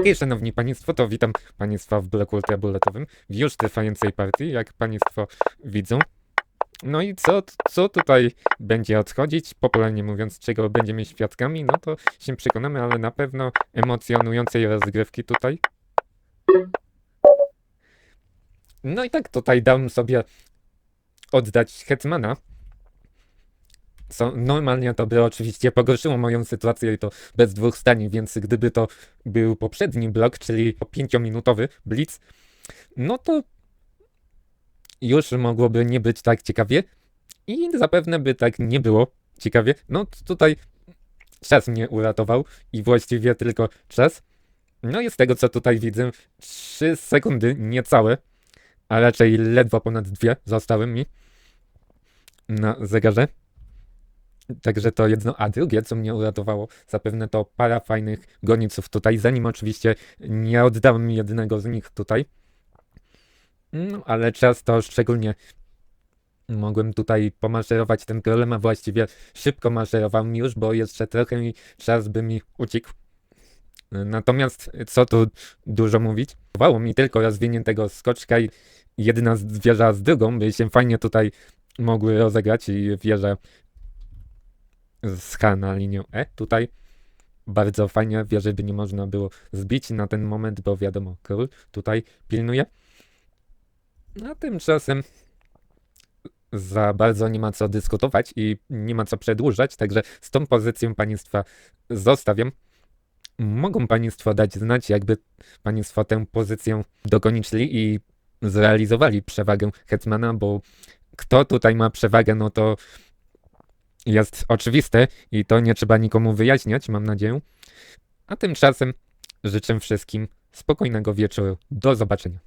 Okej, szanowni państwo, to witam państwa w bloku tabuletowym w już trwającej partii, jak państwo widzą. No i co, co tutaj będzie odchodzić? Popularnie mówiąc, czego będziemy świadkami, no to się przekonamy, ale na pewno emocjonującej rozgrywki tutaj. No i tak tutaj dam sobie oddać Hetmana. Co normalnie to by oczywiście pogorszyło moją sytuację i to bez dwóch zdań, więc gdyby to był poprzedni blok, czyli pięciominutowy blitz, no to już mogłoby nie być tak ciekawie i zapewne by tak nie było ciekawie. No tutaj czas mnie uratował i właściwie tylko czas. No i z tego co tutaj widzę, 3 sekundy niecałe, a raczej ledwo ponad dwie zostały mi na zegarze. Także to jedno, a drugie, co mnie uratowało, zapewne to para fajnych goniców tutaj, zanim oczywiście nie oddam jednego z nich tutaj. No, ale czas to szczególnie mogłem tutaj pomaszerować ten królem, a właściwie szybko maszerował mi już, bo jeszcze trochę i czas by mi uciekł. Natomiast, co tu dużo mówić, dawało mi tylko rozwiniętego skoczka i jedna wieża z drugą, by się fajnie tutaj mogły rozegrać i wieża z H na linię E tutaj. Bardzo fajnie, wieży by nie można było zbić na ten moment, bo wiadomo, król tutaj pilnuje. A tymczasem za bardzo nie ma co dyskutować i nie ma co przedłużać, także z tą pozycją państwa zostawiam. Mogą państwo dać znać, jakby państwo tę pozycję dogoniczyli i zrealizowali przewagę Hetmana, bo kto tutaj ma przewagę, no to jest oczywiste i to nie trzeba nikomu wyjaśniać, mam nadzieję. A tymczasem życzę wszystkim spokojnego wieczoru. Do zobaczenia.